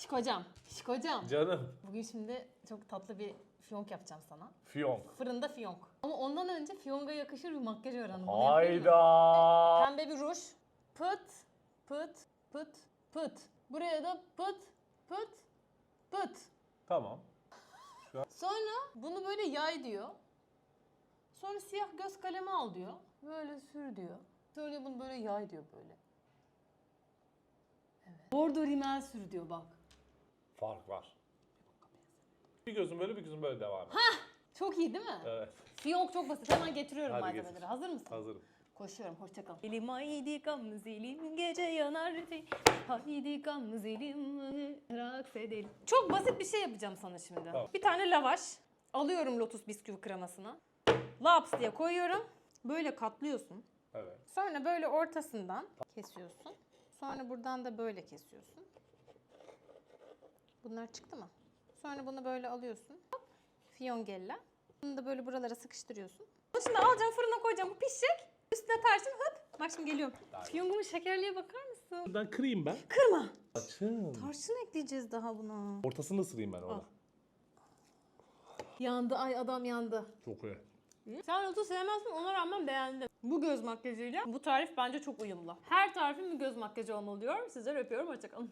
Şikocam, şikocam. Canım. Bugün şimdi çok tatlı bir fiyonk yapacağım sana. Fiyonk. Fırında fiyonk. Ama ondan önce fiyonga yakışır bir makyaj öğrendim. Bunu yapayım mı? Hayda. Pembe bir ruj. Pıt, pıt, pıt, pıt. Buraya da pıt, pıt, pıt. Tamam. Sonra bunu böyle yay diyor. Sonra siyah göz kalemi al diyor. Böyle sür diyor. Sonra bunu böyle yay diyor böyle. Evet. Bordo rimel sür diyor bak. Fark var. Bir gözüm böyle bir gözüm böyle devam et. Çok iyi değil mi? Evet. Fiyonk çok basit. Hemen getiriyorum Hadi malzemeleri. getir. Hazır mısın? Hazırım. Koşuyorum. Hoşça kal. Elim haydi gamzelim gece yanar Haydi gamzelim raks edelim. Çok basit bir şey yapacağım sana şimdi. Tamam. Bir tane lavaş. Alıyorum lotus bisküvi kremasını. Laps diye koyuyorum. Böyle katlıyorsun. Evet. Sonra böyle ortasından kesiyorsun. Sonra buradan da böyle kesiyorsun. Bunlar çıktı mı? Sonra bunu böyle alıyorsun. Hop, Fiyongella. Bunu da böyle buralara sıkıştırıyorsun. Bunu şimdi alacağım fırına koyacağım. Bu pişecek. Üstüne tersim hop. Bak şimdi geliyorum. Fiyongumun şekerliğe bakar mısın? Buradan kırayım ben. Kırma. Açın. Tarçın ekleyeceğiz daha buna. Ortasını ısırayım ben orada. Yandı ay adam yandı. Çok iyi. Sen lotus sevmezsin ona rağmen beğendim. Bu göz makyajıyla bu tarif bence çok uyumlu. Her tarifin bir göz makyajı olmalı diyorum. Sizleri öpüyorum. Hoşçakalın.